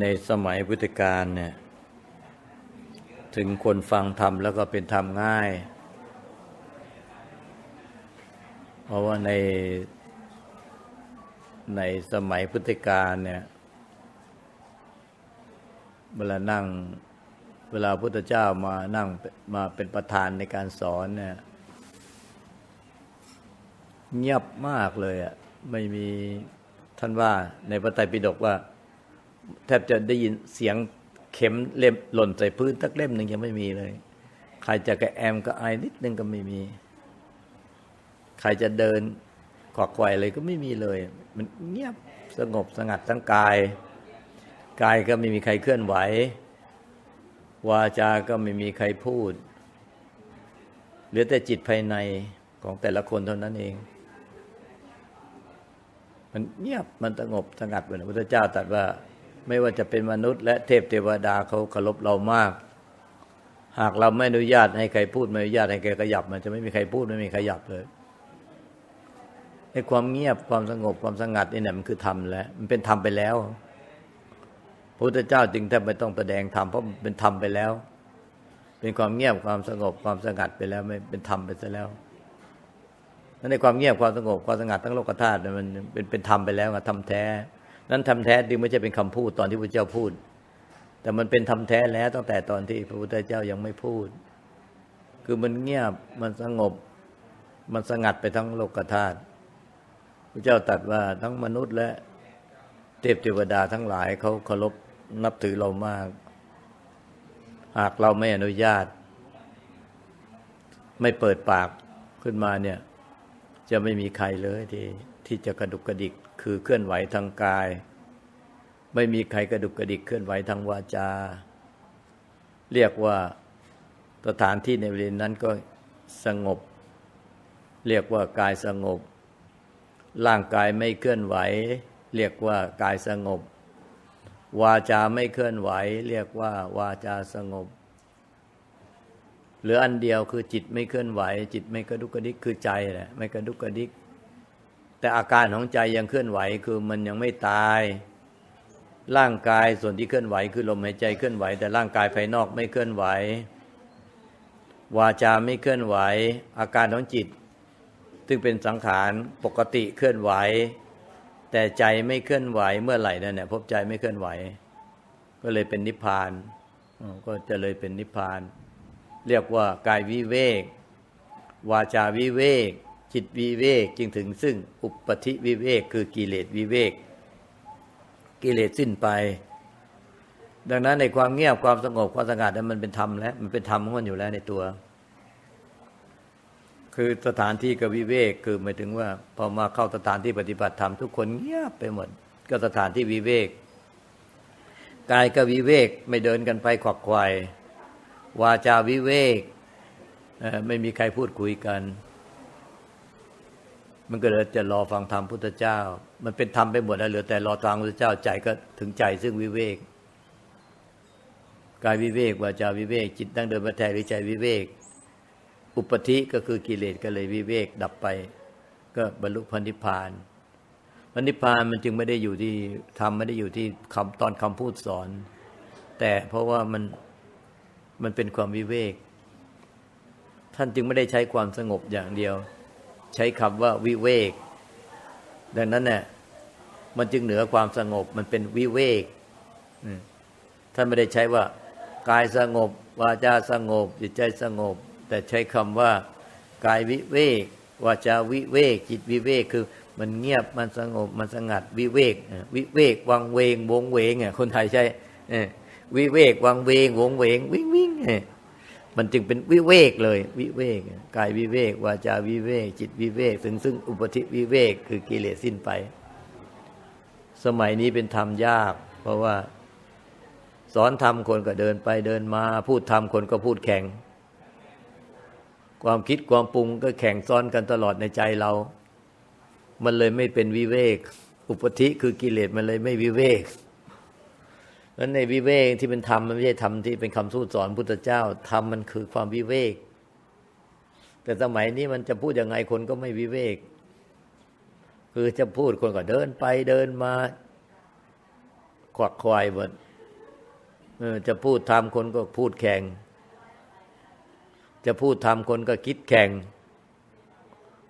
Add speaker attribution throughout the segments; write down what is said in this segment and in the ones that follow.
Speaker 1: ในสมัยพุทธกาลเนี่ยถึงคนฟังธรรมแล้วก็เป็นธรรมง่าย เพราะว่าในในสมัยพุทธกาลเนี่ยเวลานั่งเวลาพุทธเจ้ามานั่งมาเป็นประธานในการสอนเนี่ยเงียบมากเลยอะไม่มีท่านว่าในพระไตรปิฎกว่า แทบจะได้ยินเสียงเข็มเล่มหล่นใส่พื้นตักเล่มหนึ่งยังไม่มีเลย ใครจะกระแอมก็ไอนิดนึงก็ไม่มี ใครจะเดินขวักไขว่อะไรก็ไม่มีเลย มันเงียบสงบสงัดทั้งกาย กายก็ไม่มีใครเคลื่อนไหว วาจาก็ไม่มีใครพูดเหลือแต่จิตภายในของแต่ละคนเท่านั้นเอง มันเงียบมันสงบสงัดเหมือนพระพุทธเจ้าตรัสว่า ไม่ว่าจะเป็นมนุษย์และเทพเทวดาเขาเคารพเรามาก หากเราไม่อนุญาตให้ใครพูดไม่อนุญาตให้ใครขยับ มันจะไม่มีใครพูดไม่มีใครขยับเลยไอ้ความเงียบความสงบความสงัดนี่เนี่ยมันคือธรรมแล้ว มันเป็นธรรมไปแล้วพระพุทธเจ้าจึงแทบไม่ต้องแสดงธรรมเพราะมันเป็นธรรมไปแล้ว เป็นความเงียบความสงบความสงัดไปแล้วไม่เป็นธรรมไปซะแล้วนั่นในความเงียบความสงบความสงัดทั้งโลกธาตุมันเป็นเป็นธรรมไปแล้วอะธรรมแท้ นั้นธรรมแท้จึงไม่ใช่เป็นคำพูดตอนที่พระเจ้าพูด แต่มันเป็นธรรมแท้แล้วตั้งแต่ตอนที่พระพุทธเจ้ายังไม่พูด คือมันเงียบมันสงบ มันสงัดไปทั้งโลกธาตุพระเจ้าตรัสว่าทั้งมนุษย์และเทพเทวดาทั้งหลายเขาเคารพนับถือเรามาก หากเราไม่อนุญาต ไม่เปิดปากขึ้นมาเนี่ย จะไม่มีใครเลยที่ที่จะกระดุกกระดิก คือเคลื่อนไหวทางกาย ไม่มีใครกระดุกกระดิกเคลื่อนไหวทางวาจา เรียกว่าสถานที่ในบริเวณนั้นก็สงบ เรียกว่ากายสงบ ร่างกายไม่เคลื่อนไหว เรียกว่ากายสงบ วาจาไม่เคลื่อนไหว เรียกว่าวาจาสงบหลืออันเดียวคือจิตไม่เคลื่อนไหว จิตไม่กระดุกกระดิกคือใจแหละไม่กระดุกกระดิก แต่อาการของใจยังเคลื่อนไหวคือมันยังไม่ตาย ร่างกายส่วนที่เคลื่อนไหวคือลมหายใจเคลื่อนไหว แต่ร่างกายภายนอกไม่เคลื่อนไหว วาจาไม่เคลื่อนไหว อาการของจิต ซึ่งเป็นสังขารปกติเคลื่อนไหว แต่ใจไม่เคลื่อนไหวเมื่อไหร่นั่นเนี่ยพบใจไม่เคลื่อนไหว ก็เลยเป็นนิพพานก็จะเลยเป็นนิพพาน เรียกว่ากายวิเวก วาจาวิเวก จิตวิเวกจึงถึงซึ่งอุปธิวิเวกคือกิเลสวิเวก กิเลสสิ้นไป ดังนั้นในความเงียบความสงบความสงัดนั้นมันเป็นธรรมแล้วมันเป็นธรรมของมันอยู่แล้วในตัว คือสถานที่กับวิเวกคือหมายถึงว่า พอมาเข้าสถานที่ปฏิบัติธรรมทุกคนเงียบไปหมด ก็สถานที่วิเวกกายก็วิเวกไม่เดินกันไปขวักไขว่วาจาวิเวกไม่มีใครพูดคุยกัน มันก็เลยจะรอฟังธรรมพุทธเจ้า มันเป็นธรรมไปหมดแล้วเหลือแต่รอฟังพุทธเจ้าใจก็ถึงใจซึ่งวิเวกกายวิเวกวาจาวิเวก จิตตั้งเดินมาแทนวิจัยวิเวก อุปธิก็คือกิเลสก็เลยวิเวกดับไป ก็บรรลุพันธิพานพันธิพานมันจึงไม่ได้อยู่ที่ทำไม่ได้อยู่ที่คำตอนคำพูดสอน แต่เพราะว่ามันมันเป็นความวิเวก ท่านจึงไม่ได้ใช้ความสงบอย่างเดียว ใช้คำว่าวิเวก ดังนั้นเนี่ยมันจึงเหนือความสงบมันเป็นวิเวกท่านไม่ได้ใช้ว่ากายสงบ วาจาสงบ จิตใจสงบ แต่ใช้คำว่ากายวิเวก วาจาวิเวก จิตวิเวกคือ มันเงียบมันสงบมันสงัด วิเวกวิเวกวังเวงวงเวงคนไทยใช้วิเวกวังเวงวงเวงวิ่งวิ่ง มันจึงเป็นวิเวกเลย วิเวกกายวิเวกวาจาวิเวก จิตวิเวกถึงซึ่งอุปธิวิเวกคือกิเลสสิ้นไป สมัยนี้เป็นธรรมยาก เพราะว่า สอนธรรมคนก็เดินไปเดินมา พูดธรรมคนก็พูดแข่ง ความคิดความปรุงก็แข่งซ้อนกันตลอดในใจเรา มันเลยไม่เป็นวิเวก อุปธิคือกิเลสมันเลยไม่วิเวก นั้นในวิเวกที่เป็นธรรมมันไม่ใช่ธรรมที่เป็นคำสู้สอนพุทธเจ้าธรรมมันคือความวิเวก แต่สมัยนี้มันจะพูดยังไงคนก็ไม่วิเวก คือจะพูดคนก็เดินไปเดินมาขวักควายหมดจะพูดทำคนก็พูดแข่ง จะพูดทำคนก็คิดแข่ง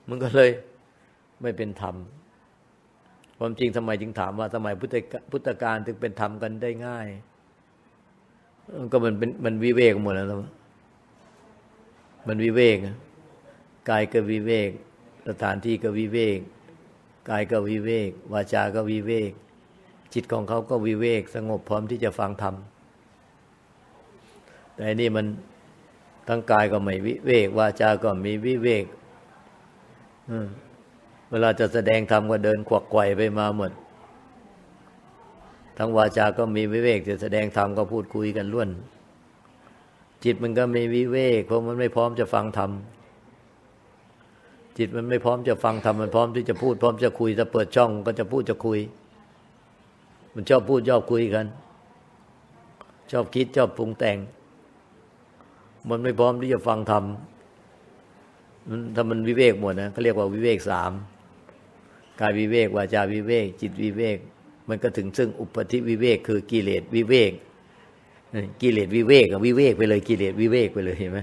Speaker 1: มันก็เลยไม่เป็นธรรม ความจริงทำไมจึงถามว่าทำไมพุทธพุทธการถึงเป็นธรรมกันได้ง่าย ก็มันเป็นมันวิเวกหมดแล้วมันวิเวกกายก็วิเวก สถานที่ก็วิเวกกายก็วิเวก วาจาก็วิเวก จิตของเขาก็วิเวก สงบพร้อมที่จะฟังธรรมแต่นี่มันทั้งกายก็ไม่วิเวก วาจาก็มีวิเวกออ เวลาจะแสดงธรรมก็เดินขวักไขว่ไปมาหมด ทั้งวาจาก็มีวิเวกจะแสดงธรรมก็พูดคุยกันล้วน จิตมันก็ไม่วิเวกเพราะมันไม่พร้อมจะฟังธรรมจิตมันไม่พร้อมจะฟังธรรมมันพร้อมที่จะพูดพร้อมจะคุยจะเปิดช่องก็จะพูดจะคุย มันชอบพูดชอบคุยกัน ชอบคิดชอบปรุงแต่ง มันไม่พร้อมที่จะฟังธรรมมันถ้ามันวิเวกหมดนะเขาเรียกว่าวิเวกสาม กายวิเวกวาจาวิเวก จิตวิเวก มันก็ถึงซึ่งอุปธิวิเวก คือกิเลสวิเวกกิเลสวิเวกกับวิเวกไปเลยกิเลสวิเวกไปเลยเห็นไหม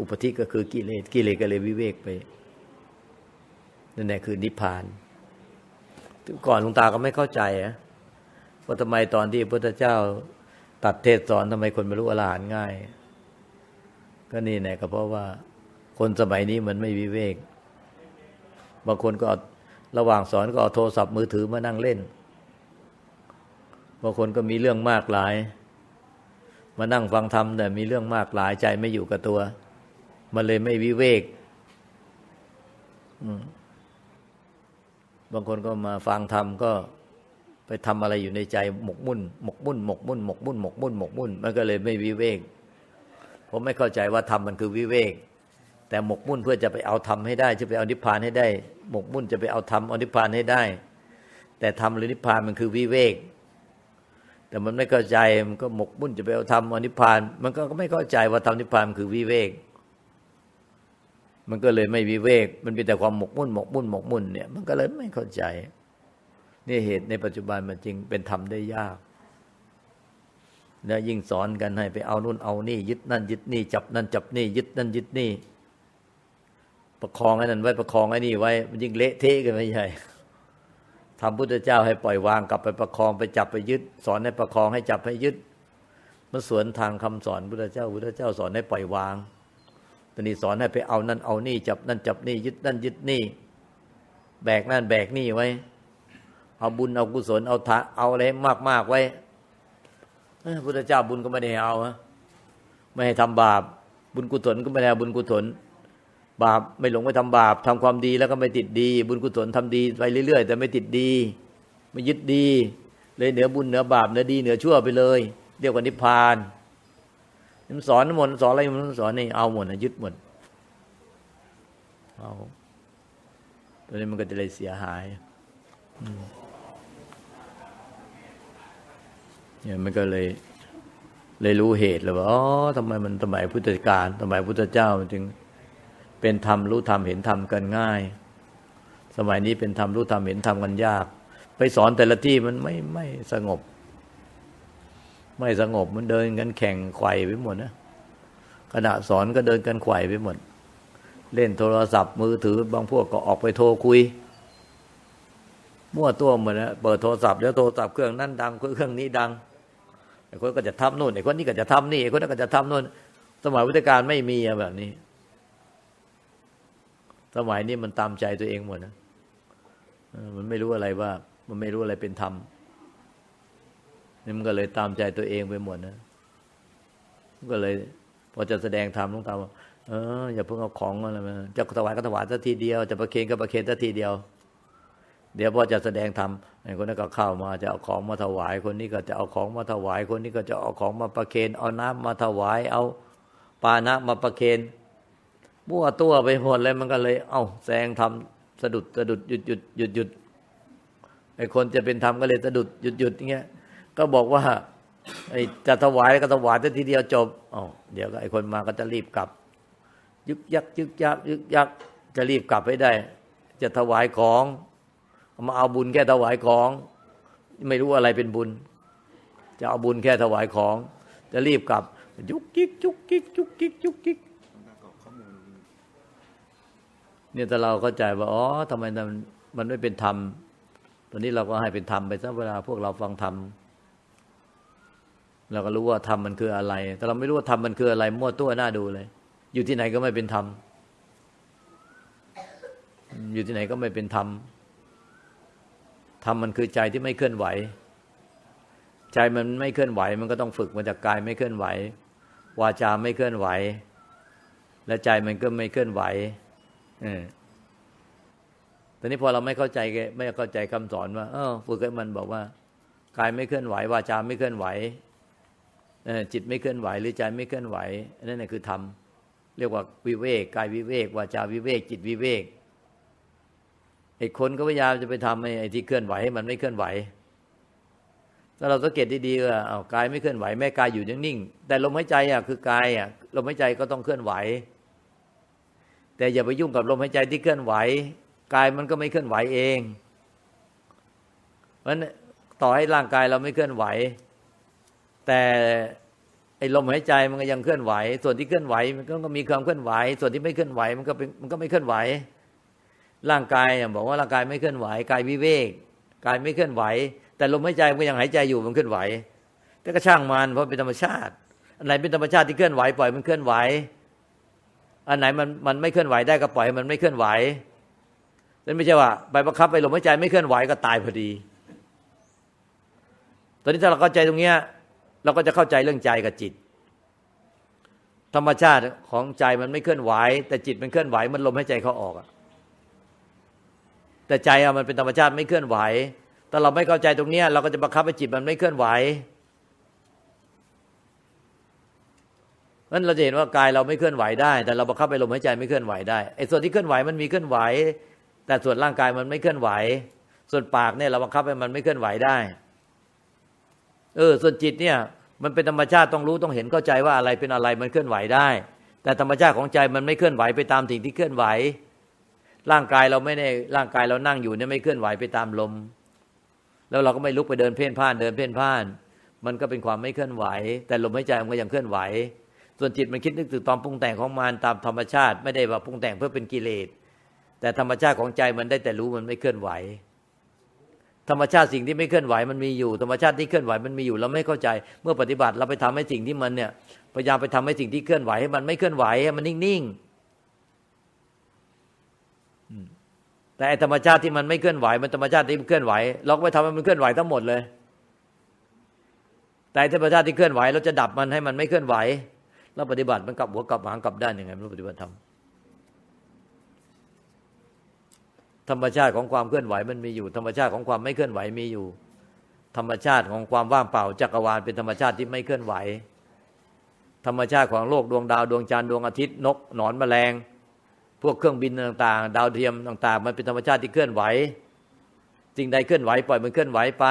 Speaker 1: อุปธิก็คือกิเลสกิเลสก็เลยวิเวกไปนั่นแหละคือนิพพาน ก่อนหลวงตาก็ไม่เข้าใจอะว่าทำไมตอนที่พระพุทธเจ้าตัดเทศสอนทำไมคนไม่รู้อรหันต์ง่าย ก็นี่แหละก็เพราะว่าคนสมัยนี้มันไม่วิเวก บางคนก็ ระหว่างสอนก็เอาโทรศัพท์มือถือมานั่งเล่นบางคนก็มีเรื่องมากหลาย มานั่งฟังธรรมแต่มีเรื่องมากหลายใจไม่อยู่กับตัว มันเลยไม่วิเวกบางคนก็มาฟังธรรมก็ไปทำอะไรอยู่ในใจหมกมุ่น หมกมุ่น หมกมุ่น หมกมุ่น หมกมุ่น หมกมุ่น มันก็เลยไม่วิเวก ผมไม่เข้าใจว่าธรรมมันคือวิเวก แต่หมกมุ่นเพื่อจะไปเอาธรรมให้ได้ จะไปเอานิพพานให้ได้ หมกมุ่นจะไปเอาธรรมเอานิพพานให้ได้ แต่ธรรมหรือนิพพานมันคือวิเวก แต่มันไม่เข้าใจมันก็หมกมุ่นจะไปเอาธรรมเอานิพพาน มันก็ไม่เข้าใจว่าธรรมนิพพานคือวิเวก มันก็เลยไม่วิเวก มันเป็นแต่ความหมกมุ่นหมกมุ่นหมกมุ่นเนี่ยมันก็เลยไม่เข้าใจนี่เหตุในปัจจุบันมันจริงเป็นธรรมได้ยากแล้วยิ่งสอนกันให้ไปเอานู่นเอานี่ ยึดนั่นยึดนี่ จับนั่นจับนี่ ยึดนั่นยึดนี่ ประคองไอ้นั่นไว้ประคองไอ้นี่ไว้ มันยิ่งเละเทะกันไม่ใช่ทำพุทธเจ้าให้ปล่อยวางกลับไปประคองไปจับไปยึด สอนให้ประคองให้จับให้ยึดมันสวนทางคำสอนพุทธเจ้าพุทธเจ้าสอนให้ปล่อยวางตอนนี้สอนให้ไปเอานั่นเอานี่ จับนั่นจับนี่ยึดนั่นยึดนี่ แบกนั่นแบกนี่ไว้ เอาบุญเอากุศลเอาทะเอาอะไรมากมากไว้พุทธเจ้าบุญก็ไม่ได้เอาไม่ให้ทำบาปบุญกุศลก็ไม่ได้บุญกุศล บาปไม่หลงไปทำบาปทำความดีแล้วก็ไม่ติดดี บุญกุศลทำดีไปเรื่อยๆ แต่ไม่ติดดี ไม่ยึดดี เลยเหนือบุญเหนือบาปเหนือดีเหนือชั่วไปเลย เรียกว่านิพพานมันสอนหมดสอนอะไรมันสอนนี่เอาหมดนะยึดหมดเอาตัวนี้มันก็จะเลยเสียหายเนี่ยมันก็เลยเลยรู้เหตุเลยว่าอ๋อทำไมมันสมัยพุทธกาลสมัยพุทธเจ้ามันจึง เป็นธรรมรู้ธรรมเห็นธรรมกันง่าย สมัยนี้เป็นธรรมรู้ธรรมเห็นธรรมกันยาก ไปสอนแต่ละที่มันไม่ไม่สงบ ไม่สงบมันเดินกันแข่งไขว่ไปหมดนะขณะสอนก็เดินกันไขว่ไปหมด เล่นโทรศัพท์มือถือบางพวกก็ออกไปโทรคุย มั่วตัวหมดนะเปิดโทรศัพท์แล้วโทรศัพท์เครื่องนั้นดังเครื่องนี้ดังไอ้คนก็จะทำโน่นไอ้คนนี้ก็จะทำนี่ไอ้คนนั้นก็จะทำโน่นสมัยวิทยการไม่มีแบบนี้ สมัยนี้มันตามใจตัวเองหมดนะมันไม่รู้อะไรว่า มันไม่รู้อะไรเป็นธรรมนี่มันก็เลยตามใจตัวเองไปหมดนะก็เลย พอจะแสดงธรรมต้องตาว่าเอออย่าเพิ่งเอาของอะไรมาจะถวายก็ถวายสักทีเดียวจะประเคนก็ประเคนสักทีเดียว เดี๋ยวพอจะแสดงธรรมไอ้คนนั้นก็เข้ามาจะเอาของมาถวายคนนี้ก็จะเอาของมาถวายคนนี้ก็จะเอาของมาประเคนเอาน้ำมาถวาย เอาปานะมาประเคน มั่วตัวไปหมดเลยมันก็เลย เอ้าแสงทำสะดุดสะดุดหยุดหยุดหยุดหยุดไอ้คนจะเป็นธรรมก็เลยสะดุดหยุดหยุดอย่างเงี้ย ก็บอกว่า ไอ้จะถวายก็ถวายแต่ทีเดียวจบอ๋อเดี๋ยวไอ้คนมาก็จะรีบกลับ ยึกยักยึกยักยึกยักจะรีบกลับให้ได้ จะถวายของมาเอาบุญแค่ถวายของ ไม่รู้อะไรเป็นบุญ จะเอาบุญแค่ถวายของ จะรีบกลับยุกยิกยุกยิกยุก
Speaker 2: ต้องการกรอกข้อมูล
Speaker 1: เนี่ยแต่เราเข้าใจว่าอ๋อทำไมมันมันไม่เป็นธรรมตอนนี้เราก็ให้เป็นธรรมไปซะเวลาพวกเราฟังธรรมเราก็รู้ว่าธรรมมันคืออะไร แต่เราไม่รู้ว่าธรรมมันคืออะไร มั่วตัวหน้าดูเลย อยู่ที่ไหนก็ไม่เป็นธรรมอืมอยู่ที่ไหนก็ไม่เป็นธรรมธรรมมันคือใจที่ไม่เคลื่อนไหว ใจมันไม่เคลื่อนไหว มันก็ต้องฝึกมาจากกายไม่เคลื่อนไหว วาจาไม่เคลื่อนไหว และใจมันก็ไม่เคลื่อนไหว เออตอนนี้พอเราไม่เข้าใจไม่เข้าใจคำสอนว่าเออฝึกให้มันบอกว่ากายไม่เคลื่อนไหววาจาไม่เคลื่อนไหวเออจิตไม่เคลื่อนไหว หรือใจไม่เคลื่อนไหวนั่นแหละคือธรรมเรียกว่าวิเวกกายวิเวกวาจาวิเวก จิตวิเวกไอ้คนก็พยายามจะไปทำอ้ไอ้ที่เคลื่อนไหวให้มันไม่เคลื่อนไหวถ้าเราสังเกตดีๆว่าเอากายไม่เคลื่อนไหวแม่กายอยู่นิ่งๆแต่ลมหายใจอะคือกายอะลมหายใจก็ต้องเคลื่อนไหว แต่อย่าไปยุ่งกับลมหายใจที่เคลื่อนไหวกายมันก็ไม่เคลื่อนไหวเองเพราะนั้นต่อให้ร่างกายเราไม่เคลื่อนไหว แต่ไอ้ลมหายใจมันก็ยังเคลื่อนไหว ส่วนที่เคลื่อนไหวมันก็มีความเคลื่อนไหว ส่วนที่ไม่เคลื่อนไหวมันก็เป็นมันก็ไม่เคลื่อนไหว ร่างกายบอกว่าร่างกายไม่เคลื่อนไหวกายวิเวกกายไม่เคลื่อนไหว แต่ลมหายใจมันก็ยังหายใจอยู่มันเคลื่อนไหว แต่ก็ช่างมันเพราะเป็นธรรมชาติอันไหนเป็นธรรมชาติที่เคลื่อนไหวปล่อยมันเคลื่อนไหว อันไหนมันมันไม่เคลื่อนไหวได้ก็ปล่อยให้มันไม่เคลื่อนไหวนั่นไม่ใช่ว่าไปบังคับไปลมหายใจไม่เคลื่อนไหวก็ตายพอดี ตอนนี้ถ้าเราเข้าใจตรงเนี้ย เราก็จะเข้าใจเรื่องใจกับจิต ธรรมชาติของใจมันไม่เคลื่อนไหว แต่จิตมันเคลื่อนไหว มันลมหายใจเขาออกอะแต่ใจอะมันเป็นธรรมชาติไม่เคลื่อนไหว แต่เราไม่เข้าใจตรงเนี้ย เราก็จะบังคับให้จิตมันไม่เคลื่อนไหว นั้นเราจะเห็นว่ากายเราไม่เคลื่อนไหวได้ แต่เราบังคับไปลมหายใจไม่เคลื่อนไหวได้ไอ้ส่วนที่เคลื่อนไหวมันมีเคลื่อนไหว แต่ส่วนร่างกายมันไม่เคลื่อนไหว ส่วนปากเนี่ยเราบังคับให้มันไม่เคลื่อนไหวได้ เออ ส่วนจิตเนี่ย มันเป็นธรรมชาติต้องรู้ต้องเห็นเข้าใจว่าอะไรเป็นอะไรมันเคลื่อนไหวได้ แต่ธรรมชาติของใจมันไม่เคลื่อนไหวไปตามสิ่งที่เคลื่อนไหว ร่างกายเราไม่ได้ร่างกายเรานั่งอยู่เนี่ยไม่เคลื่อนไหวไปตามลม แล้วเราก็ไม่ลุกไปเดินเพ่นพ่านเดินเพ่นพ่าน มันก็เป็นความไม่เคลื่อนไหว แต่ลมหายใจมันก็ยังเคลื่อนไหว ส่วนจิตมันคิดนึกถึงตอนปรุงแต่งของมันตามธรรมชาติ ไม่ได้ว่าปรุงแต่งเพื่อเป็นกิเลส แต่ธรรมชาติของใจมันได้แต่รู้มันไม่เคลื่อนไหว ธรรมชาติสิ่งที่ไม่เคลื่อนไหวมันมีอยู่ ธรรมชาติที่เคลื่อนไหวมันมีอยู่เราไม่เข้าใจ เมื่อปฏิบัติเราไปทำให้สิ่งที่มันเนี่ยพยายามไปทำให้สิ่งที่เคลื่อนไหวให้มันไม่เคลื่อนไหวให้มันนิ่งๆแต่ธรรมชาติที่มันไม่เคลื่อนไหว มันธรรมชาติที่มันเคลื่อนไหว เราก็ไปทำให้มันเคลื่อนไหวทั้งหมดเลย แต่ธรรมชาติที่เคลื่อนไหวเราจะดับมันให้มันไม่เคลื่อนไหว เราปฏิบัติมันกลับหัวกลับหางกลับด้านยังไงไม่รู้ปฏิบัติทำธรรมชาติของความเคลื่อนไหวมันมีอยู่ ธรรมชาติของความไม่เคลื่อนไหวมีอยู่ ธรรมชาติของความว่างเปล่าจักรวาลเป็นธรรมชาติที่ไม่เคลื่อนไหว ธรรมชาติของโลกดวงดาวดวงจันทร์ดวงอาทิตย์นกหนอนแมลง พวกเครื่องบินต่างๆ ดาวเทียมต่าง ๆ มันเป็นธรรมชาติที่เคลื่อนไหวสิ่งใดเคลื่อนไหวปล่อยมันเคลื่อนไหวไป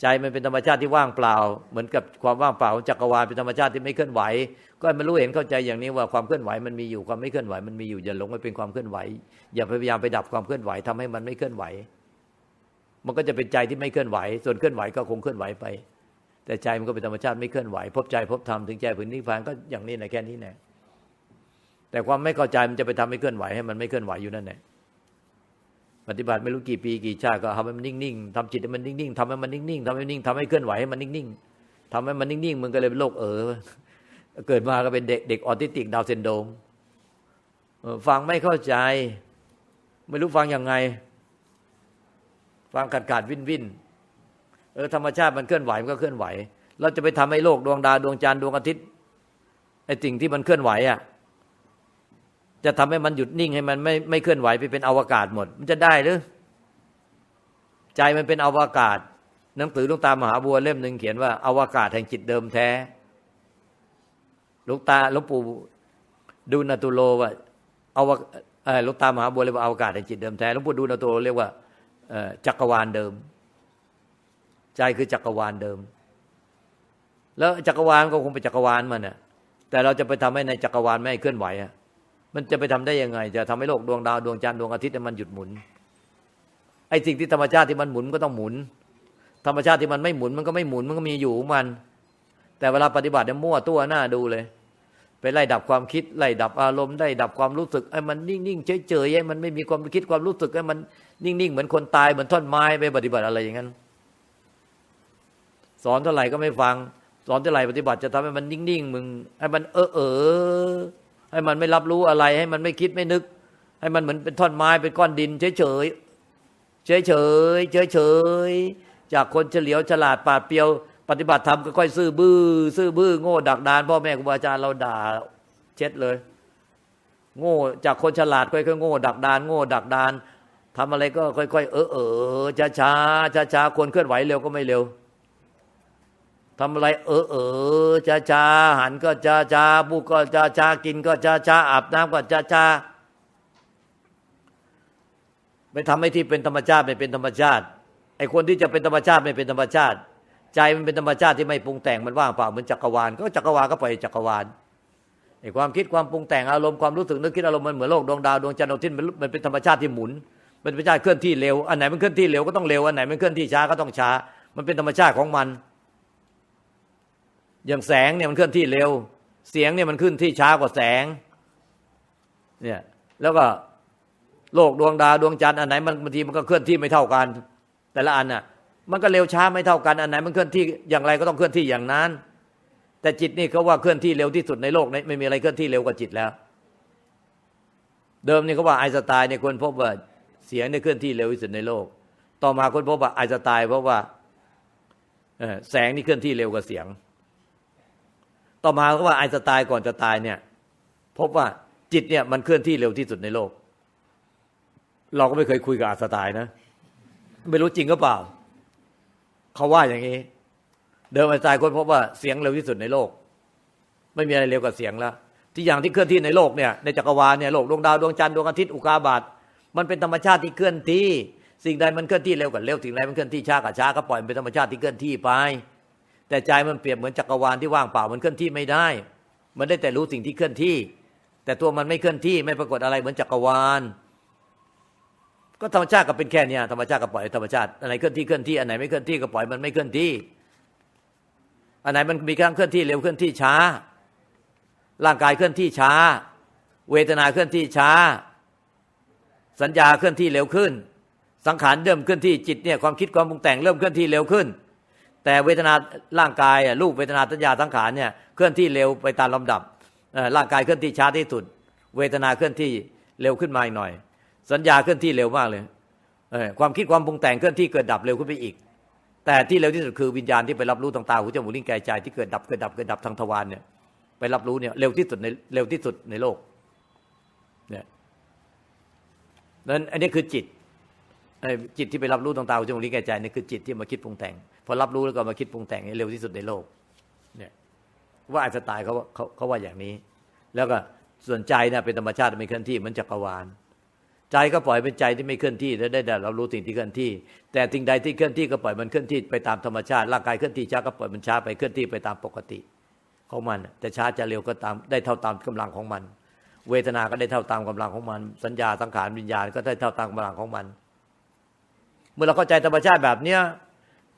Speaker 1: ใจมันเป็นธรรมชาติที่ว่างเปล่า เหมือนกับความว่างเปล่าของจักรวาลเป็นธรรมชาติที่ไม่เคลื่อนไหว ก็มันรู้เห็นเข้าใจอย่างนี้ว่าความเคลื่อนไหวมันมีอยู่ความไม่เคลื่อนไหวมันมีอยู่อย่าหลงไปเป็นความเคลื่อนไหว อย่าพยายามไปดับความเคลื่อนไหวทำให้มันไม่เคลื่อนไหว มันก็จะเป็นใจที่ไม่เคลื่อนไหว ส่วนเคลื่อนไหวก็คงเคลื่อนไหวไป แต่ใจมันก็เป็นธรรมชาติไม่เคลื่อนไหว พบใจพบธรรมถึงใจผืนนิพพานก็อย่างนี้นะแค่นี้แน่แต่ความไม่เข้าใจมันจะไปทำให้เคลื่อนไหวให้มันไม่เคลื่อนไหวอยู่นั่นแหละ ปฏิบัติไม่รู้กี่ปีกี่ชาติก็ทำให้มันนิ่งๆทำจิตให้มันนิ่งๆทำให้มันนิ่งๆทำให้มันนิ่งทำให้เคลื่อนไหวให้มันนิ่งๆทำให้มันนิ่งๆมันก็เลยเป็นโรคเออเกิดมาก็เป็นเด็กเด็กออทิสติกดาวน์ซินโดมฟังไม่เข้าใจ ไม่รู้ฟังยังไง ฟังขาดขาดวินวินเออธรรมชาติมันเคลื่อนไหวมันก็เคลื่อนไหว เราจะไปทำให้โลกดวงดาวดวงจันทร์ดวงอาทิตย์ไอ้สิ่งที่มันเคลื่อนไหวอะ จะทำให้มันหยุดนิ่งให้มันไม่ไม่เคลื่อนไหวไปเป็นอวกาศหมด มันจะได้หรือ ใจมันเป็นอวกาศ หนังสือหลวงตามหาบัวเล่มหนึ่งเขียนว่าอวกาศแห่งจิตเดิมแท้หลวงตาหลวงปู่ดูนาตุโลว่าอวเออหลวงตามหาบัวเรียกว่าอวกาศแห่งจิตเดิมแท้หลวงปู่ดูนาตุโลเรียกว่าจักรวาลเดิม ใจคือจักรวาลเดิม แล้วจักรวาลก็คงเป็นจักรวาลมันน่ะแต่เราจะไปทำให้ในจักรวาลไม่เคลื่อนไหวอะ มันจะไปทำได้ยังไง จะทำให้โลกดวงดาวดวงจันทร์ดวงอาทิตย์มันหยุดหมุน ไอ้สิ่งที่ธรรมชาติที่มันหมุนก็ต้องหมุน ธรรมชาติที่มันไม่หมุนมันก็ไม่หมุนมันก็มีอยู่ของมัน แต่เวลาปฏิบัติเนี่ยมั่วตัวหน้าดูเลย ไปไล่ดับความคิดไล่ดับอารมณ์ได้ดับความรู้สึกไอ้มันนิ่งๆเฉยๆให้มันไม่มีความคิดความรู้สึกให้มันนิ่งๆเหมือนคนตายเหมือนท่อนไม้ไปปฏิบัติอะไรอย่างนั้นสอนเท่าไหร่ก็ไม่ฟัง สอนเท่าไหร่ปฏิบัติจะทำให้มันนิ่งๆมึงให้มันเออเออ ให้มันไม่รับรู้อะไร ให้มันไม่คิดไม่นึก ให้มันเหมือนเป็นท่อนไม้เป็นก้อนดิน เฉยๆเฉยๆเฉยๆจากคนเฉลียวฉลาดปาดเปียว ปฏิบัติธรรมก็ค่อยซื่อบื้อซื่อบื้อโง่ดักดานพ่อแม่ครูอาจารย์เราด่าเช็ดเลย โง่จากคนฉลาดค่อยๆโง่ดักดาน โง่ดักดานทำอะไรก็ค่อยๆเออเออช้าช้าช้าช้าคนเคลื่อนไหวเร็วก็ไม่เร็ว ทำอะไร เออเออช้าช้าหันก็ช้าช้าบุกก็ช้าช้ากินก็ช้าช้าอาบน้ำก็ช้าช้าไม่ทำให้ที่เป็นธรรมชาติไม่เป็นธรรมชาติไอ้คนที่จะเป็นธรรมชาติไม่เป็นธรรมชาติ ใจมันเป็นธรรมชาติที่ไม่ปรุงแต่งมันว่างเปล่าเหมือนจักรวาลก็จักรวาลก็ปล่อยจักรวาลไอ้ความคิดความปรุงแต่งอารมณ์ความรู้สึกนึกคิดอารมณ์มันเหมือนโลกดวงดาวดวงจันทร์ดวงอาทิตย์มันมันเป็นธรรมชาติที่หมุนมันเป็นธรรมชาติเคลื่อนที่เร็วอันไหนมันเคลื่อนที่เร็วก็ต้องเร็วอันไหนมันเคลื่อนที่ช้าก็ต้องช้า มันเป็นธรรมชาติของมัน อย่างแสงเนี่ยมันเคลื่อนที่เร็ว เสียงเนี่ยมันขึ้นที่ช้ากว่าแสง เนี่ย แล้วก็โลกดวงดาวดวงจันทร์อันไหนมันบางทีมันก็เคลื่อนที่ไม่เท่ากัน แต่ละอันน่ะ มันก็เร็วช้าไม่เท่ากันอันไหนมันเคลื่อนที่อย่างไรก็ต้องเคลื่อนที่อย่างนั้น แต่จิตนี่เขาว่าเคลื่อนที่เร็วที่สุดในโลกนี้ไม่มีอะไรเคลื่อนที่เร็วกว่าจิตแล้ว เดิมนี่เขาว่าไอน์สไตน์เนี่ยคนพบว่าเสียงเนี่ยเคลื่อนที่เร็วที่สุดในโลก ต่อมาคนพบว่าไอน์สไตน์เพราะว่าแสงนี่เคลื่อนที่เร็วกว่าเสียง ต่อมาเขาว่าไอน์สไตน์ก่อนจะตายเนี่ย พบว่าจิตเนี่ยมันเคลื่อนที่เร็วที่สุดในโลก เราก็ไม่เคยคุยกับไอน์สไตน์นะ ไม่รู้จริงก็เปล่า เขาว่าอย่างนี้ เดิมไอน์สไตน์คนพบว่าเสียงเร็วที่สุดในโลก ไม่มีอะไรเร็วกว่าเสียงแล้ว ที่อย่างที่เคลื่อนที่ในโลกเนี่ยในจักรวาลเนี่ยโลกดวงดาวดวงจันทร์ดวงอาทิตย์อุกาบาตมันเป็นธรรมชาติที่เคลื่อนที่ สิ่งใดมันเคลื่อนที่เร็วกว่าเร็วสิ่งใดมันเคลื่อนที่ช้ากว่าช้าก็ปล่อยเป็นธรรมชาติที่เคลื่อนที่ไป แต่ใจมันเปรียบเหมือนจักรวาลที่ว่างเปล่ามันเคลื่อนที่ไม่ได้ มันได้แต่รู้สิ่งที่เคลื่อนที่ แต่ตัวมันไม่เคลื่อนที่ไม่ปรากฏอะไรเหมือนจักรวาล ก็ธรรมชาติก็เป็นแค่นี้ธรรมชาติก็ปล่อยธรรมชาติอันไหนเคลื่อนที่เคลื่อนที่อันไหนไม่เคลื่อนที่ก็ปล่อยมันไม่เคลื่อนที่ อันไหนมันมีการเคลื่อนที่เร็วเคลื่อนที่ช้า ร่างกายเคลื่อนที่ช้า เวทนาเคลื่อนที่ช้า สัญญาเคลื่อนที่เร็วขึ้น สังขารเริ่มเคลื่อนที่จิตเนี่ยความคิดความปรุงแต่งเริ่มเคลื่อนที่เร็วขึ้น แต่เวทนาร่างกายอะรูปเวทนาสัญญาสังขารเนี่ยเคลื่อนที่เร็วไปตามลำดับอ่อร่างกายเคลื่อนที่ช้าที่สุด เวทนาเคลื่อนที่เร็วขึ้นมาอีกหน่อย สัญญาเคลื่อนที่เร็วมากเลยความคิดความปรุงแต่งเคลื่อนที่เกิดดับเร็วขึ้นไปอีก แต่ที่เร็วที่สุดคือวิญญาณที่ไปรับรู้ทางตาหูจมูกลิ้นกายใจที่เกิดดับเกิดดับเกิดดับทางทวารเนี่ยไปรับรู้เนี่ยเร็วที่สุดในเร็วที่สุดในโลกเนี่ยนั้นอันนี้คือจิตจิตที่ไปรับรู้ทางตาหูจมูกลิ้นกายใจนี่คือจิตที่มาคิดปรุงแต่ง พอรับรู้แล้วก็มาคิดปรุงแต่งนี่เร็วที่สุดในโลก เนี่ยว่าอน์สไตล์เขาว่าเขาเขาว่าอย่างนี้ แล้วก็ส่วนใจเนี่ยเป็นธรรมชาติไม่เคลื่อนที่เหมือนจักรวาล ใจก็ปล่อยเป็นใจที่ไม่เคลื่อนที่แล้วได้แต่เรารู้สิ่งที่เคลื่อนที่ แต่สิ่งใดที่เคลื่อนที่ก็ปล่อยมันเคลื่อนที่ไปตามธรรมชาติร่างกายเคลื่อนที่ช้าก็ปล่อยมันช้าไปเคลื่อนที่ไปตามปกติของมันแต่ช้าจะเร็วก็ตามได้เท่าตามกำลังของมัน เวทนาก็ได้เท่าตามกำลังของมัน สัญญาสังขารวิญญาณก็ได้เท่าตามกำลังของมัน เมื่อเราเข้าใจธรรมชาติแบบเนี้ย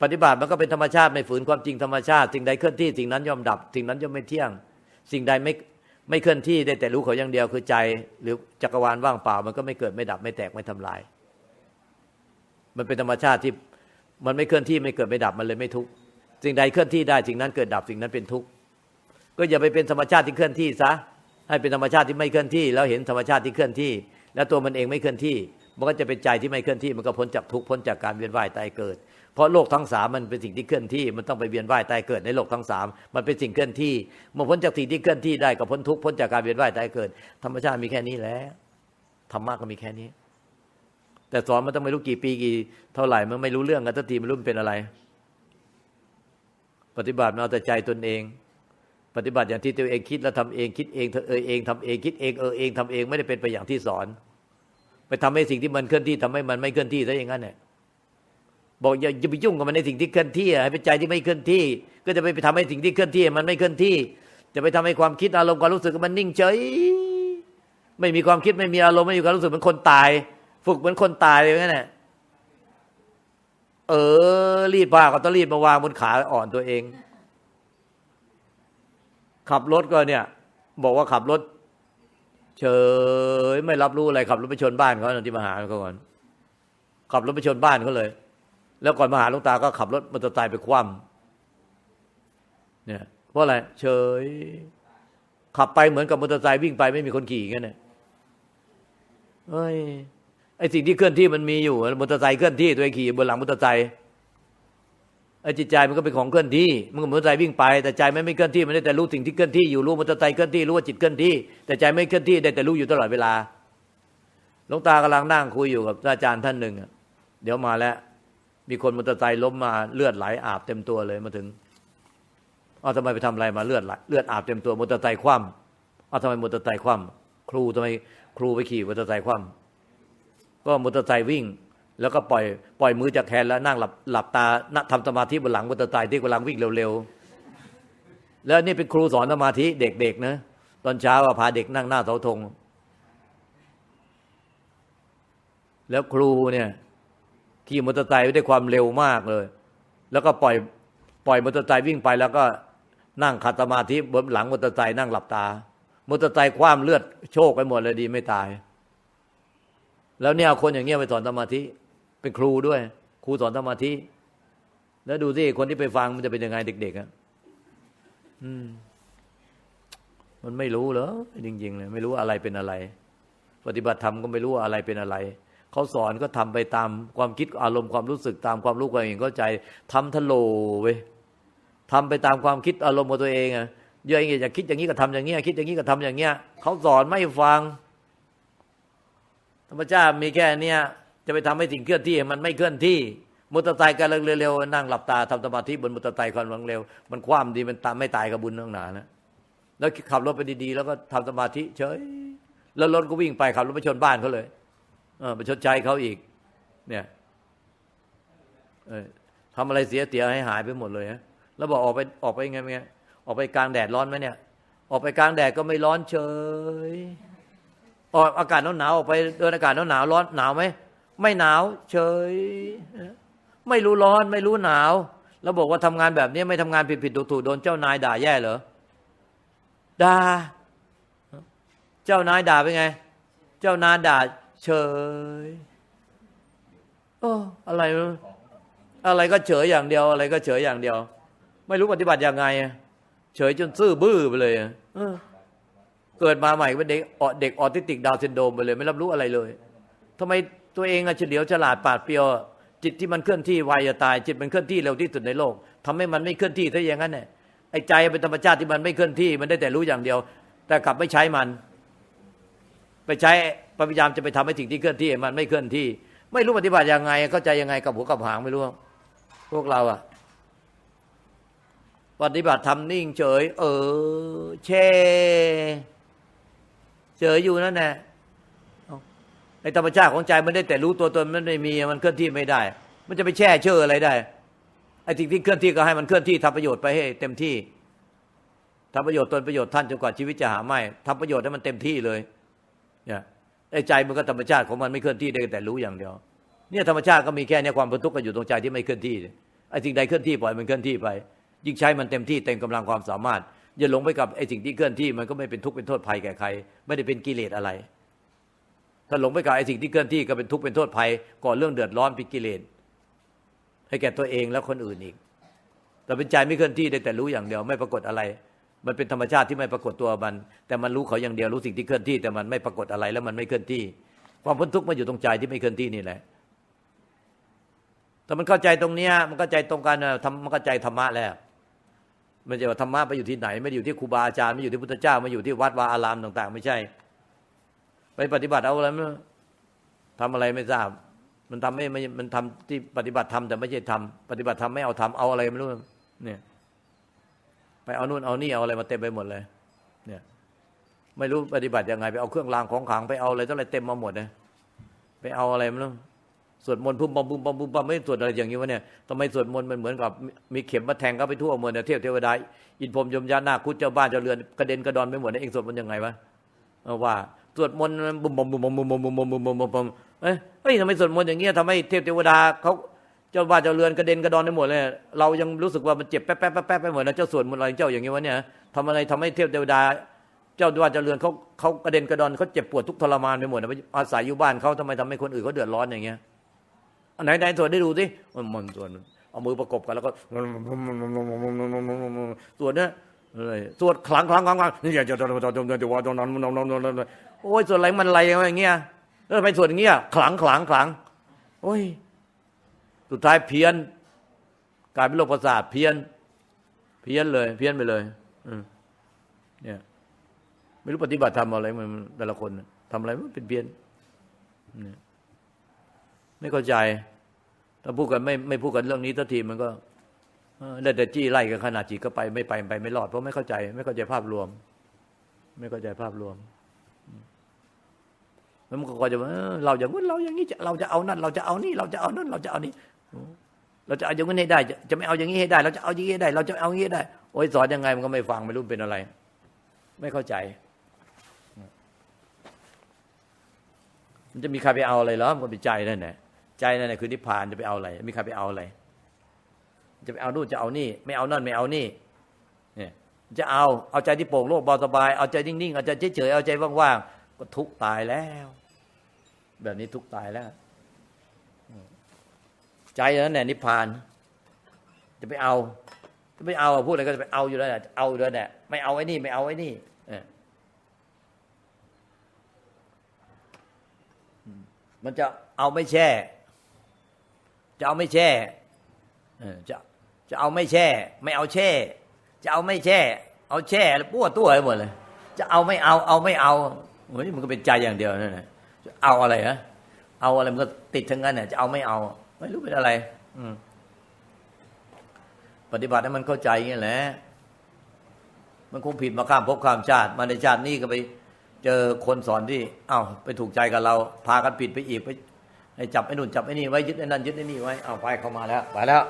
Speaker 1: ปฏิบัติมันก็เป็นธรรมชาติไม่ฝืนความจริงธรรมชาติสิ่งใดเคลื่อนที่สิ่งนั้นย่อมดับสิ่งนั้นย่อมไม่เที่ยง สิ่งใดไม่ไม่เคลื่อนที่ได้แต่รู้เขาอย่างเดียวคือใจ หรือจักรวาลว่างเปล่า มันก็ไม่เกิดไม่ดับไม่แตกไม่ทำลาย มันเป็นธรรมชาติที่มันไม่เคลื่อนที่ไม่เกิดไม่ดับมันเลยไม่ทุกข์สิ่งใดเคลื่อนที่ได้สิ่งนั้นเกิดดับสิ่งนั้นเป็นทุกข์ก็อย่าไปเป็นธรรมชาติที่เคลื่อนที่ซะให้เป็นธรรมชาติที่ไม่เคลื่อนที่ แล้วเห็นธรรมชาติที่เคลื่อนที่ แล้วตัวมันเองไม่เคลื่อนที่ มันก็จะเป็นใจที่ไม่เคลื่อนที่ มันก็พ้นจากทุกข์พ้นจากการเวียนว่ายตายเกิด เพราะโลกทั้งสามมันเป็นสิ่งที่เคลื่อนที่มันต้องไปเวียนว่ายตายเกิดในโลกทั้งสามมันเป็นสิ่งเคลื่อนที่เมื่อพ้นจากสิ่งที่เคลื่อนที่ได้ก็พ้นทุกข์พ้นจากการเวียนว่ายตายเกิด ธรรมชาติมีแค่นี้แหละธรรมะก็มีแค่นี้ แต่สอนมันต้องไม่รู้กี่ปีกี่เท่าไหร่มันไม่รู้เรื่องกันทันทีไม่รู้มันเป็นอะไร ปฏิบัติมาเอาแต่ใจตนเอง ปฏิบัติอย่างที่ตัวเองคิดแล้วทำเองคิดเองเออเองทำเองคิดเองเออเองทำเองไม่ได้เป็นไปอย่างที่สอน ไปทำให้สิ่งที่มันเคลื่อนที่ทำให้มันไม่เคลื่อนที่ซะอย่างนั้นเนี่ย บอกอย่าอย่าไปยุ่งกับมันในสิ่งที่เคลื่อนที่ให้เป็นใจที่ไม่เคลื่อนที่ ก็จะไปทำให้สิ่งที่เคลื่อนที่ มันไม่เคลื่อนที่ จะไปทำให้ความคิดอารมณ์ความรู้สึกมันนิ่งเฉย ไม่มีความคิดไม่มีอารมณ์ไม่มีความรู้สึกเหมือนคนตาย ฝึกเหมือนคนตายเลยนั่นแหละเออ รีดผ้าก็ต้องรีดมาวางบนขาอ่อนตัวเอง ขับรถก็เนี่ย บอกว่าขับรถ เฉยไม่รับรู้อะไรขับรถไปชนบ้านเขาที่มาหาเขาก่อนขับรถไปชนบ้านเขาเลย แล้วก่อนมาหาหลวงตาก็ขับรถมอเตอร์ไซค์ไปคว่ำเนี่ยเพราะอะไรเฉย ขับไปเหมือนกับมอเตอร์ไซค์วิ่งไปไม่มีคนขี่กันเนี่ยเอ้ยไอสิ่งที่เคลื่อนที่มันมีอยู่มอเตอร์ไซค์เคลื่อนที่ตัวเองขี่บนหลังมอเตอร์ไซค์ไอ้จิตใจมันก็เป็นของเคลื่อนที่มันก็มอเตอร์ไซค์วิ่งไป แต่ใจไมันไม่เคลื่อนที่มันได้แต่รู้สิ่งที่เคลื่อนที่อยู่รู้มอเตอร์ไซค์เคลื่อนที่รู้ว่าจิตเคลื่อนที่ แต่ใจไม่เคลื่อนที่ได้แต่รู้อยู่ตลอดเวลาหลวงตากำลังนั่งคุยอยู่กับอาจารย์ท่านหนึ่งเดี๋ยวมาแล้ว มีคนมอเตอร์ไซค์ล้มมาเลือดไหลอาบเต็มตัวเลยมาถึงเอาทำไมไปทำอะไรมาเลือดไหลเลือดอาบเต็มตัวมอเตอร์ไซค์คว่ำเอาทำไมมอเตอร์ไซค์คว่ำครูทำไมครูไปขี่มอเตอร์ไซค์คว่ำก็มอเตอร์ไซค์วิ่ง แล้วก็ปล่อยปล่อยมือจากแขนแล้วนั่งหลับหลับตาทำสมาธิบนหลังมอเตอร์ไซค์ที่กำลังวิ่งเร็วๆแล้วนี่เป็นครูสอนสมาธิเด็กๆนะตอนเช้าพาเด็กนั่งหน้าเสาธงแล้วครูเนี่ย ขี่มอเตอร์ไซค์ได้วยความเร็วมากเลย แล้วก็ปล่อยปล่อยมอเตอร์ไซค์วิ่งไป แล้วก็นั่งขัดสมาธิบนหลังมอเตอร์ไซค์นั่งหลับตามอเตอร์ไซค์คว่ำเลือดโชกไปหมดเลยดีไม่ตายแล้วเนี่ยคนอย่างเงี้ยไปสอนสมาธิเป็นครูด้วย ครูสอนสมาธิแล้วดูสิคนที่ไปฟังมันจะเป็นยังไงเด็กๆอะมันไม่รู้เหรอจริงๆเลยไม่รู้อะไรเป็นอะไร ปฏิบัติธรรมก็ไม่รู้อะไรเป็นอะไร เขาสอนก็ทำไปตามความคิดอารมณ์ความรู้สึกตามความรู้ความเห็นเข้าใจทำทะโลเว้ยทำไปตามความคิดอารมณ์ของตัวเองอะเยอะอย่างเงี้ยอยากคิดอย่างนี้ก็ทำอย่างเงี้ยคิดอย่างนี้ก็ทำอย่างเงี้ยเขาสอนไม่ฟัง ธรรมชาติมีแค่เนี้ยจะไปทำให้สิ่งเคลื่อนที่มันไม่เคลื่อนที่มอเตอร์ไซค์กันเร็วๆนั่งหลับตาทำสมาธิบนมอเตอร์ไซค์ความเร็ว มันคว่ำดีมันตามไม่ตายกับบุญตั้งหนานะแล้วขับรถไปดีๆ แล้วก็ทำสมาธิเฉย แล้วรถก็วิ่งไปขับรถไปชนบ้านเขาเลย เออไปชดใช้เขาอีก เนี่ยเออทำอะไรเสียเสียให้หายไปหมดเลยฮะแล้วบอกออกไปออกไปไงไงออกไปกลางแดดร้อนไหมเนี่ย ออกไปกลางแดดก็ไม่ร้อนเฉยออกอากาศหนาวออกไปเดินอากาศหนาวร้อนหนาวไหมไม่หนาวเฉย ไม่รู้ร้อนไม่รู้หนาว แล้วบอกว่าทำงานแบบนี้ไม่ทำงานผิดๆถูกๆโดนเจ้านายด่าแย่เหรอด่า เจ้านายด่าเป็นไง เจ้านายด่า เฉยโอ้อะไร อะไรก็เฉยอย่างเดียว อะไรก็เฉยอย่างเดียว ไม่รู้ปฏิบัติยังไง เฉยจนซื่อบื้อไปเลยเออเกิดมาใหม่เป็นเด็กเด็กออทิสติกดาวน์ซินโดรมไปเลย ไม่รับรู้อะไรเลยทำไมตัวเองอะเฉลียวฉลาดปาดเปรียว จิตที่มันเคลื่อนที่ไวจะตาย จิตมันเคลื่อนที่เร็วที่สุดในโลกทำให้มันไม่เคลื่อนที่ถ้าอย่างนั้นเนี่ยไอ้ใจเป็นธรรมชาติที่มันไม่เคลื่อนที่ มันได้แต่รู้อย่างเดียว แต่กลับไม่ใช้มัน ไปใช้พยายามจะไปทำให้สิ่งที่เคลื่อนที่มันไม่เคลื่อนที่ ไม่รู้ปฏิบัติยังไง เข้าใจยังไงกับหัวกับหางไม่รู้ พวกเราอะปฏิบัติทำนิ่งเฉย เออเช่เฉยอยู่นั่นแหละไอธรรมชาติของใจมันได้แต่รู้ตัวตนมันไม่มีมันเคลื่อนที่ไม่ได้ มันจะไปแช่เชื่ออะไรได้ไอ้สิ่งที่เคลื่อนที่ก็ให้มันเคลื่อนที่ทำประโยชน์ไปให้เต็มที่ทำประโยชน์ตนประโยชน์ท่านจนกว่าชีวิตจะหาไม่ทำประโยชน์ให้มันเต็มที่เลย เนี่ยไอ้ใจมันก็ธรรมชาติของมันไม่เคลื่อนที่ได้แต่รู้อย่างเดียว เนี่ยธรรมชาติก็มีแค่นี้ความเป็นทุกข์ก็อยู่ตรงใจที่ไม่เคลื่อนที่ไอ้สิ่งใดเคลื่อนที่ปล่อยมันเคลื่อนที่ไป ยิ่งใช้มันเต็มที่เต็มกำลังความสามารถอย่าหลงไปกับไอ้สิ่งที่เคลื่อนที่มันก็ไม่เป็นทุกข์เป็นโทษภัยแก่ใคร ไม่ได้เป็นกิเลสอะไร ถ้าหลงไปกับไอ้สิ่งที่เคลื่อนที่ก็เป็นทุกข์เป็นโทษภัยก่อเรื่องเดือดร้อนเป็นกิเลสให้แก่ตัวเองและคนอื่นอีก แต่เป็นใจไม่เคลื่อนที่ได้แต่รู้อย่างเดียวไม่ปรากฏอะไร มันเป็นธรรมชาติที่ไม่ปรากฏตัวมัน แต่มันรู้เขาอย่างเดียวรู้สิ่งที่เคลื่อนที่แต่มันไม่ปรากฏอะไรแล้วมันไม่เคลื่อนที่ ความพ้นทุกข์มันอยู่ตรงใจที่ไม่เคลื่อนที่นี่แหละถ้ามันเข้าใจตรงเนี้ยมันเข้าใจตรงกันทำมันเข้าใจธรรมะแล้วมันจะว่าธรรมะไปอยู่ที่ไหน ไม่ได้อยู่ที่ครูบาอาจารย์ไม่อยู่ที่พุทธเจ้าไม่อยู่ที่วัดวาอารามต่าง ๆ ไม่ใช่ ไปปฏิบัติเอาอะไรไม่ทำอะไรไม่ทราบ มันทำไม่ไม่มันทำที่ปฏิบัติธรรมแต่ไม่ใช่ทำปฏิบัติธรรมไม่เอาทำเอาอะไรไม่รู้เนี่ย ไปเอานู่นเอานี่เอาอะไรมาเต็มไปหมดเลย เนี่ย ไม่รู้ปฏิบัติยังไง ไปเอาเครื่องรางของขลังไปเอาอะไรเท่าไรเต็มมาหมดเลยไปเอาอะไรไม่รู้สวดมนต์พุ่มปอมพุ่มปอมพุ่มปอมไม่สวดอะไรอย่างนี้วะเนี่ยทำไมสวดมนต์มันเหมือนกับมีเข็มมาแทงก็ไปทั่วเมืองเทพเทวดาอินพรมยมยานาคุเจ้าบ้านเจ้าเรือนกระเด็นกระดอนไปหมดเองสวดมนต์ยังไงวะว่าสวดมนต์บุมบุมบุมบุมบุมบุมบุมบุมบุมบุมเอ้ยทำไมสวดมนต์อย่างเงี้ยทำไมเทพเทวดาเขา จ้าบ้านเจ้าเรือนกระเด็นกระดอนไปหมดเลย เรายังรู้สึกว่ามันเจ็บแป๊บแป๊บแป๊บแป๊บไปหมดนะเจ้าส่วดมนต์อะไรเจ้าอย่างนี้วะเนี่ยทำอะไรทำให้เทพเทวดา เจ้าบ้านเจ้าเรือนเขาเขากระเด็นกระดอนเขาเจ็บปวดทุกทรมานไปหมดนะอาศัยอยู่บ้านเขาทำไมทำให้คนอื่นเขาเดือดร้อนอย่างเงี้ยไหนไหนสวดได้ดูสิมันมันสวดเอามือประกบกันแล้วก็สวดเนี่ยสวดคลังคลังคลังคลังนี่อย่าจะจะจะจะจะว่าตรงนั้นนนนนโอ้ยสวดอะไรมันอะไรอย่างเงี้ยแล้วไปสวดอย่างเงี้ยขลังขลังขลังโอ้ย สุดท้ายเพี้ยนกลายเป็นโรคประสาทเพี้ยน เพี้ยนเลย เพี้ยนไปเลย อืเนี่ยไม่รู้ปฏิบัติทำอะไรมันแต่ละคนน่ะทำอะไรมันเป็นเพี้ยนเนี่ยไม่เข้าใจถ้าพูดกันไม่ไม่พูดกันเรื่องนี้ทันทีมันก็เออได้แต่จี้ไล่กันขนาดจีก็ไปไม่ไปไปไม่รอดเพราะไม่เข้าใจ ไม่เข้าใจภาพรวม ไม่เข้าใจภาพรวมมแล้วมันก็จะว่าเราอย่างนู้นเราอย่างนี้จะเราจะเอานั่น เราจะเอานี่ เราจะเอานั่น เราจะเอานี้ เราจะเอาอย่างนี้ให้ได้ จะไม่เอาอย่างนี้ให้ได้ เราจะเอาอย่างนี้ให้ได้ เราจะเอาอย่างนี้ได้ โอ้ยสอนยังไงมันก็ไม่ฟังไม่รู้เป็นอะไร ไม่เข้าใจ มันจะมีใครไปเอาอะไรหรอมันเป็นใจนั่นแหละใจนั่นแหละคือนิพพานจะไปเอาอะไร มีใครไปเอาอะไร จะไปเอานู่นจะเอานี่ ไม่เอานั่นไม่เอานี่ เนี่ย จะเอาเอาใจที่โปร่งโล่งเบาสบายเอาใจนิ่งๆเอาใจเฉยๆเอาใจว่างๆก็ทุกตายแล้ว แบบนี้ทุกตายแล้ว ใจนั่นแหละนิพพาน จะไปเอา จะไปเอาพูดอะไรก็จะไปเอาอยู่แล้วแหละเอาอยู่แล้วแหละไม่เอาไอ้นี่ ไม่เอาไอ้นี่มันจะเอาไม่แช่ จะเอาไม่แช่จะจะเอาไม่แช่ ไม่เอาแช่ จะเอาไม่แช่ เอาแช่แล้วปั้วตัวไปหมดเลย จะเอาไม่เอา เอาไม่เอาโอ้ยมันก็เป็นใจอย่างเดียวนั่นแหละจะเอาอะไรฮะเอาอะไรมันก็ติดทั้งนั้นเนี่ยจะเอาไม่เอา ไม่รู้เป็นอะไร อืม ปฏิบัติให้มันเข้าใจอย่างนี้แหละมันคงผิดมาข้ามภพข้ามชาติ มาในชาตินี้ก็ไป เจอคนสอนที่ เอ้า ไปถูกใจกับเรา พากันผิดไปอีกไปให้จับไอ้นุ่นจับไอ้นี่ไว้ยึดไอ้นั่นยึดไอ้นี่ไว้เอาไปเข้ามาแล้วไปแล้ว